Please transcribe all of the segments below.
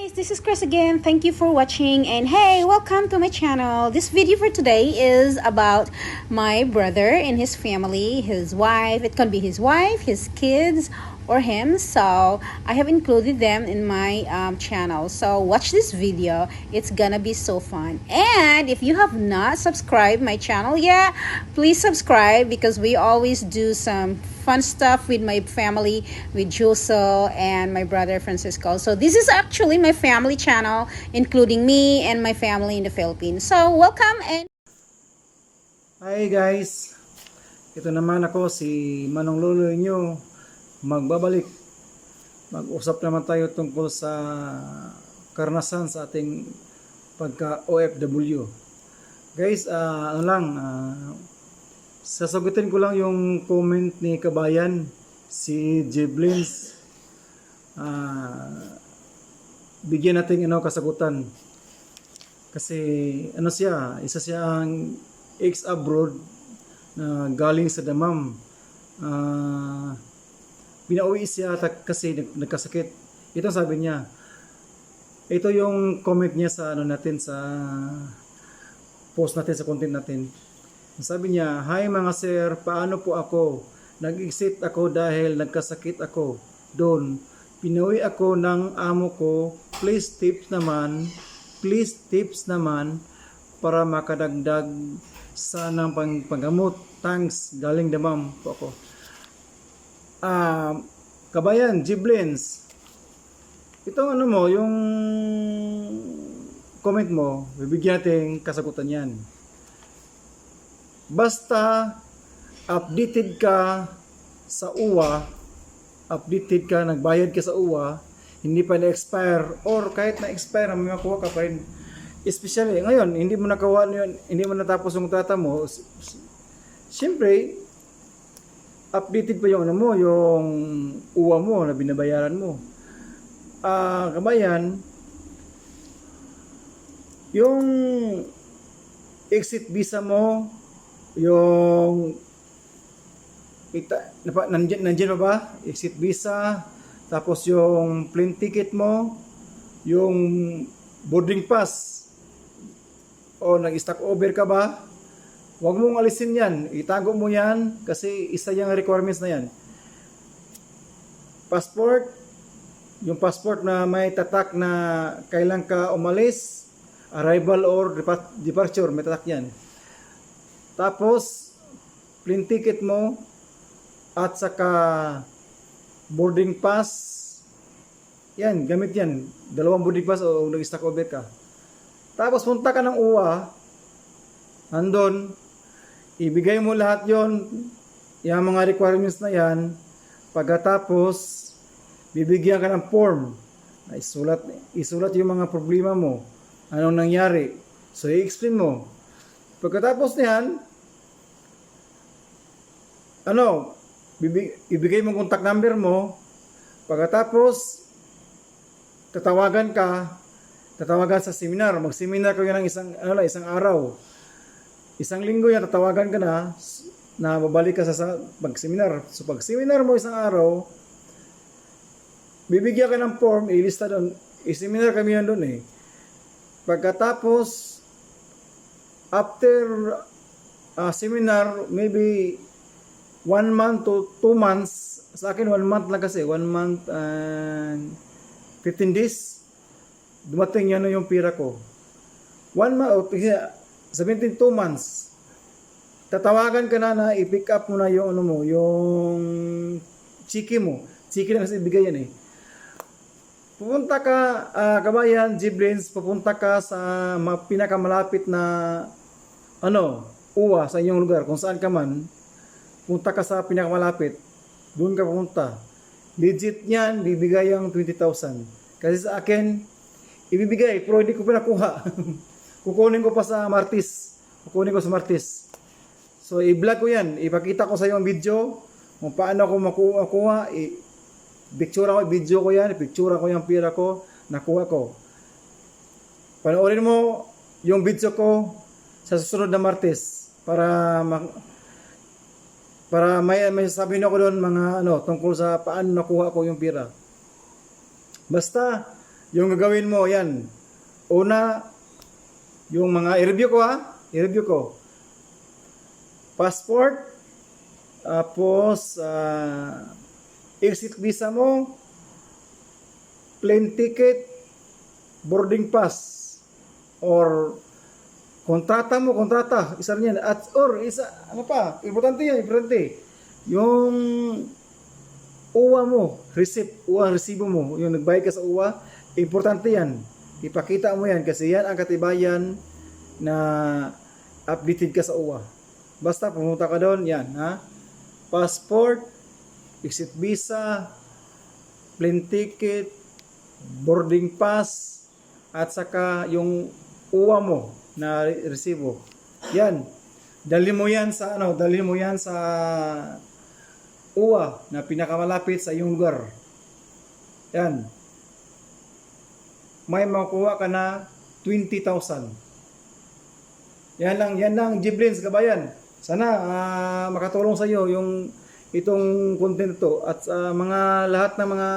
guys, this is Chris again. Thank you for watching and hey, welcome to my channel. This video for today is about my brother and his family, his wife. It can be his wife, his kids, or him. So I have included them in my um, channel. So watch this video. It's gonna be so fun. And if you have not subscribed my channel yet, please subscribe because we always do some fun stuff with my family, with Juso and my brother Francisco. So this is actually my family channel, including me and my family in the Philippines. So welcome and Hi guys! Ito naman ako si Manong Lolo inyo magbabalik. Mag-usap naman tayo tungkol sa karanasan sa ating pagka OFW. Guys, ah, ano lang, ah, sasagutin ko lang yung comment ni Kabayan, si Jiblins. Ah, bigyan natin ano kasagutan. Kasi ano siya, isa siyang ex-abroad na galing sa damam. Ah, pinauwi siya kasi nag- nagkasakit. Ito sabi niya. Ito yung comment niya sa ano natin sa post natin sa content natin. Sabi niya, Hi mga sir, paano po ako? Nag-exit ako dahil nagkasakit ako. Doon, pinauwi ako ng amo ko. Please tips naman, please tips naman para makadagdag sa ng pang panggamot. Thanks, galing damam po ako. Ah, kabayan, Giblins. Ito ano mo, yung comment mo, bibigyan natin kasagutan yan. Basta updated ka sa UWA, updated ka, nagbayad ka sa UWA, hindi pa na-expire, or kahit na-expire, may makuha ka pa rin. Especially, ngayon, hindi mo nakawa yun, hindi mo natapos yung tata mo, siyempre, updated pa yung ano mo, yung uwa mo na binabayaran mo. Ah, kabayan, yung exit visa mo, yung ita, napa, nandiyan, nandiyan pa ba? Exit visa, tapos yung plane ticket mo, yung boarding pass, o nag-stock over ka ba? Huwag mong alisin yan. Itago mo yan kasi isa yung requirements na yan. Passport, yung passport na may tatak na kailan ka umalis, arrival or depa- departure, may tatak yan. Tapos, plane ticket mo at saka boarding pass, yan, gamit yan. Dalawang boarding pass o nag-stock over ka. Tapos punta ka ng UWA, andon, ibigay mo lahat yon yung mga requirements na yan, pagkatapos, bibigyan ka ng form, isulat, isulat yung mga problema mo, anong nangyari, so i-explain mo. Pagkatapos niyan, ano, ibigay mo contact number mo, pagkatapos, tatawagan ka, tatawagan sa seminar, mag-seminar kayo ng isang, ano lang, isang araw. Isang linggo yan, tatawagan ka na, na babalik ka sa, sa pag-seminar. So pag-seminar mo isang araw, bibigyan ka ng form, ilista doon, i-seminar kami yan doon eh. Pagkatapos, after uh, seminar, maybe one month to two months, sa akin one month lang kasi, one month and 15 days, dumating yan yung pira ko. One month, oh, 17 two months, tatawagan ka na na i-pick up mo na yung ano mo, yung chiki mo. Chiki na kasi ibigay yan eh. Pupunta ka, ah, kabayan, Giblins, pupunta ka sa ma- pinakamalapit na ano, uwa sa inyong lugar, kung saan ka man, punta ka sa pinakamalapit, doon ka pupunta. Legit yan, bibigay yung 20,000. Kasi sa akin, ibibigay, pero hindi ko pa nakuha. Kukunin ko pa sa Martis. Kukunin ko sa Martis. So, i-vlog ko yan. Ipakita ko sa iyo ang video kung paano maku- makuha. I- picture ko, video ko yan. Picture ko yung pira ko. Nakuha ko. Panoorin mo yung video ko sa susunod na Martes para ma- para may may sabihin ako doon mga ano tungkol sa paano nakuha ko yung pira. Basta Yung gagawin mo, yan. Una, yung mga, i-review ko ha, i-review ko. Passport, tapos, ah, exit visa mo, plane ticket, boarding pass, or kontrata mo, kontrata, isa rin yan. At, or, isa, ano pa, importante yan, importante. Yung uwa mo, receipt, uwa, resibo mo, yung nagbayad ka sa uwa, importante yan. Ipakita mo yan kasi yan ang katibayan na updated ka sa uwa. Basta pumunta ka doon, yan, ha? Passport, exit visa, plane ticket, boarding pass, at saka yung uwa mo na re- resibo. Yan. Dali mo yan sa ano, dali mo yan sa uwa na pinakamalapit sa iyong lugar. Yan. May makuha ka na 20,000. Yan lang, yan lang, Jiblins, kabayan. Sana ah, makatulong sa iyo yung itong content to at sa mga lahat ng mga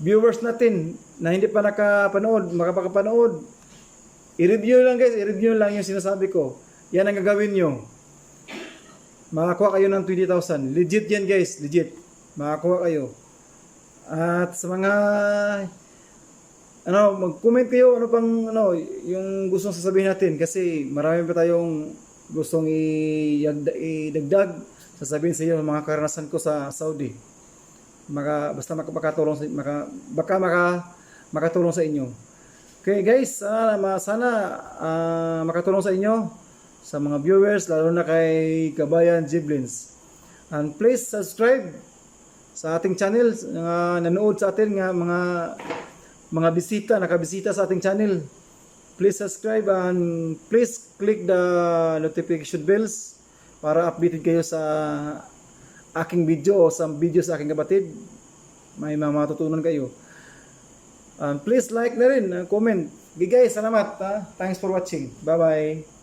viewers natin na hindi pa nakapanood, makapakapanood. I-review lang guys, i-review lang yung sinasabi ko. Yan ang gagawin nyo. Makakuha kayo ng 20,000. Legit yan guys, legit. Makakuha kayo. At sa mga ano, mag-comment kayo ano pang ano, yung gustong sasabihin natin kasi marami pa tayong gustong idagdag sasabihin sa iyo mga karanasan ko sa Saudi. Maka, basta maka, makatulong sa maka, baka maka, makatulong sa inyo. Okay guys, sana, ma- sana ah, makatulong sa inyo sa mga viewers lalo na kay Kabayan Jiblins. And please subscribe sa ating channel, mga nanood sa atin nga mga mga bisita, nakabisita sa ating channel. Please subscribe and please click the notification bells para updated kayo sa aking video o sa video sa aking kapatid. May mga matutunan kayo. And please like na rin, uh, comment. Okay guys, salamat. ha? Thanks for watching. Bye-bye.